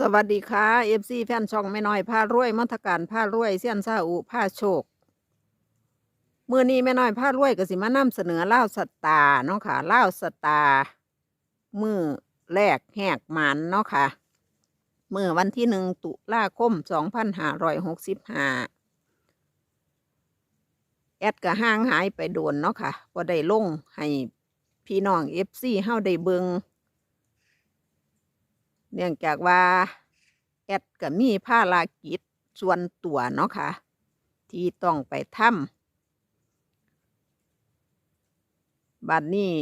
สวัสดีค่ะเอฟซีแฟนช่องไม่น้อยผ้ารวยมัทการผ้ารวยเสี้ยนซาอุผ้าโชคเมื่อนี้แม่น้อยผ้ารวยก็สิมานำเสนอเล่าสตาเนาะค่ะเล่าสตามือแรกแหกหมันเนาะค่ะเมื่อวันที่หนึ่งตุลาคมสองพันห้าร้อยหกสิบห้าแอดก็ห่างหายไปโดนเนาะค่ะก็ได้ลงให้พี่น้องเอฟซีเฮาได้เบิง เนื่องจากว่าแอดก็มีภารกิจส่วนตัวเนาะค่ะ ที่ต้องไปทำบัดนี้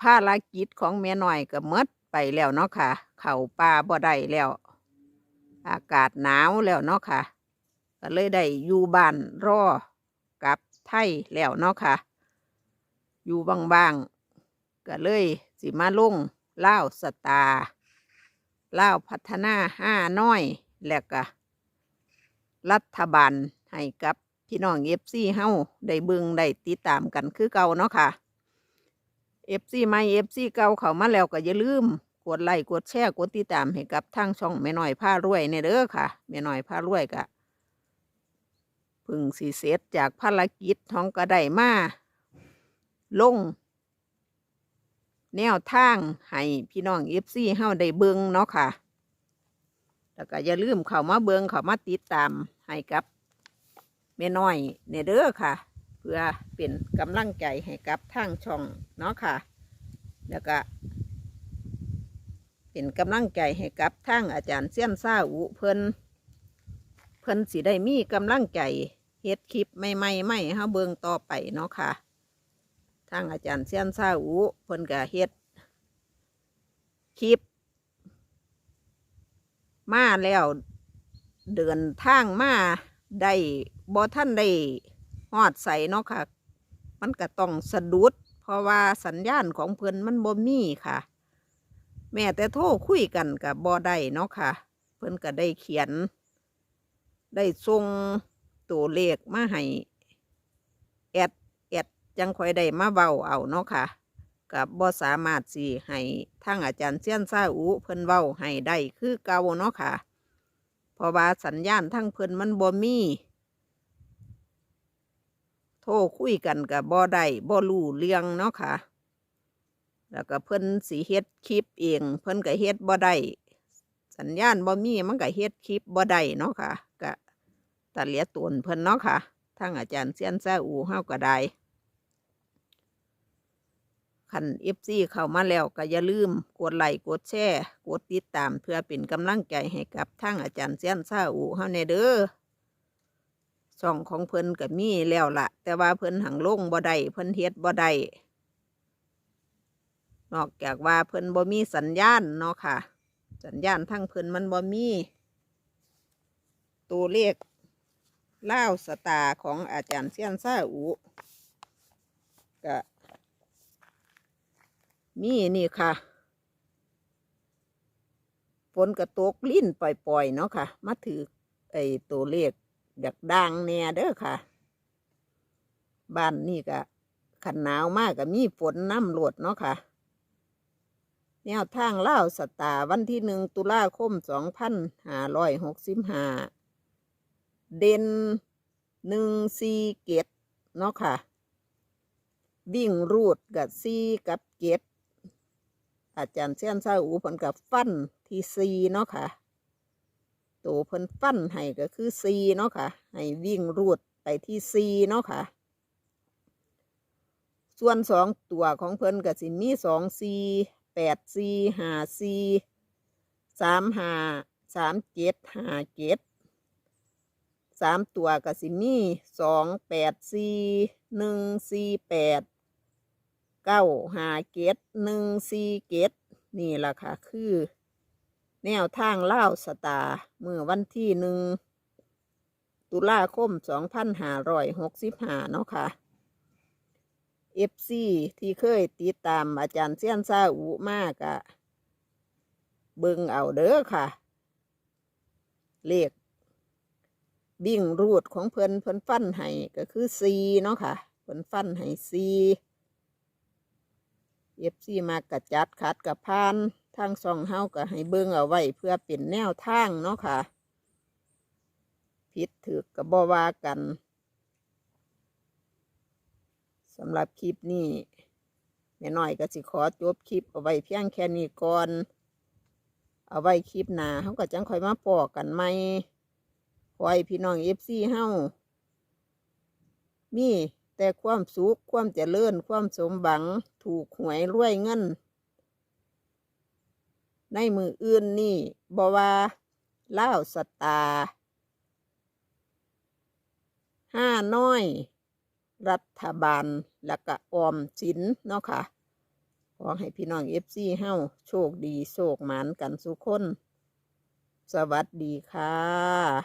ภารกิจของแม่น้อยก็มดไปแล้วเนาะค่ะ เข้าป่าบ่ได้แล้ว อากาศหนาวแล้วเนาะค่ะ ก็เลยได้อยู่บ้านรอกับไทยแล้วเนาะค่ะ อยู่บางๆก็เลยสิมาลงเล่าสตาร์ เล่าพัฒนาห้าน้อย แล้วก็รัฐบาลให้กับพี่น้องเอฟซีเฮาได้เบิงได้ติดตามกันคือเก่าเนาะค่ะเอฟซีใหม่เอฟซีเก่าเขามาแล้วก็อย่าลืม กดไลค์กดแชร์กดติดตามให้กับทางช่องแม่น้อยผ้ารวยเนี่ยเด้อค่ะแม่น้อยผ้ารวยก็พึ่งสีเสร็จจากภารกิจท้องกระไดมาลง แนวทางให้พี่น้องเอฟซีเฮาได้เบิงเนาะค่ะ แล้วก็อย่าลืมเข้ามาเบิงเข้ามาติดตามให้กับแม่น้อยเนเด้อค่ะ เพื่อเป็นกำลังใจให้กับทางช่องเนาะค่ะ แล้วก็ เป็นกำลังใจให้กับทางอาจารย์เสี้ยนซ่าอุเพิ่นเพิ่นสิได้มีกำลังใจเฮ็ดคลิปใหม่ๆไม่เฮาเบิงต่อไปเนาะค่ะ ทางอาจารย์เซียนซาอูเพิ่นก็เฮ็ดคลิป มาแล้วเดินทางมาได้บ่ท่านได้ฮอดใส่เนาะค่ะ มันก็ต้องสะดุด เพราะว่าสัญญาณของเพิ่อนมันบ่มีค่ะ แม่แต่โทรคุยกันกับบ่ได้เนาะค่ะ เพิ่อนก็ได้เขียน ได้ส่งตัวเลขมาให้แอดแอด จังค่อยได้มาเว้าเอาเนาะค่ะกับบ่สามารถสิให้ทางอาจารย์เซียนซาอุเพิ่นเว้าให้ได้คือเก่าเนาะค่ะเพราะว่าสัญญาณทั้งเพิ่นมันบ่มีโทรคุยกันกับบ่ได้บ่รู้เรื่องเนาะค่ะ แล้วก็เพิ่นสิเฮ็ดคลิปเอง เพิ่นก็เฮ็ดบ่ได้สัญญาณบ่มีมันก็เฮ็ดคลิปบ่ได้เนาะค่ะก็ตะเหลียตนเพิ่นเนาะค่ะทางอาจารย์เซียนซาอูเฮาก็ได้ คันเอฟซีเข้ามาแล้วก็อย่าลืมกดไลค์กดแชร์กดติดตามเพื่อเป็นกำลังใจให้กับทางอาจารย์เซียนซาอูเฮาในเด้อช่องของเพิ่นก็มีแล้วละแต่ว่าเพิ่นหังลงบ่ได้เพิ่นเฮ็ดบ่ได้นอกจากว่าเพิ่นบ่มีสัญญาณเนาะค่ะ สัญญาณทั้งเพิ่นมันบ่มีตัวเลขเล่าสตาร์ของอาจารย์เซียนซาอูก็ มีนี่ค่ะฝนกระตกลิ้นปล่อยๆเนาะค่ะ มาถือไอ้ตัวเลขอยากดังแน่เด้อค่ะ บ้านนี่ก็ขันหนาวมากก็มีฝนน้ำหลดเนาะค่ะ แนวทางเล่าสตาร์วันที่หนึ่งตุลาคมสองพันห้าร้อยหกสิบห้าเด่นหนึ่งซีเกตเนาะค่ะ วิ่งรูดกับซีกับเกต อาจารย์เซียนซาอูเพิ่นกับฟันที่ซีเนาะค่ะตัวเพิ่นฟันให้ก็คือซีเนาะค่ะ ให้วิ่งรูดไปที่ซีเนาะค่ะ ส่วนสองตัวของเพิ่นก็สิมีสองซีแปดซีห้าซีสามห้าสามเจ็ดห้าเจ็ดสามตัวก็สิมีสองแปดซีหนึ่งซีแปด เก้าหาเกตหนึ่งสี่เกตนี่แหละค่ะ คือ แนวทางเล่าสตาเมื่อวันที่หนึ่งตุลาคมสองพันห้าร้อยหกสิบห้าเนาะค่ะเอฟซีที่เคยติดตามอาจารย์เซียนซาอุมากอะเบิงเอาเด้อค่ะ เลขบิ่งรูดของเพิ่นเพิ่นฟันให้ก็คือซีเนาะค่ะ เพิ่นฟันให้ซี เอฟซีมากระจัดขัดกับพานทางช่องเฮาก็ให้เบิ่งเอาไว้เพื่อเป็นแนวทางเนาะค่ะผิดถือกับบว่ากันสำหรับคลิปนี้แม่น้อยก็สิขอจบคลิปเอาไว้เพียงแค่นี้ก่อน เอาไว้คลิปหน้าเขาก็จังคอยมาปอกกันไหมขอให้พี่น้องเอฟซีเฮามี แต่ความสุขความเจริญความสมบัง ถูกหวยรวยเงิน ในมืออื่นนี่บว่าเล่าสตาห้าน้อย รัฐบาลแล้วก็ออมสินเนาะค่ะ ขอให้พี่น้องเอฟซีเฮ้าโชคดี โชคหมานกันสุกคน สวัสดีค่ะ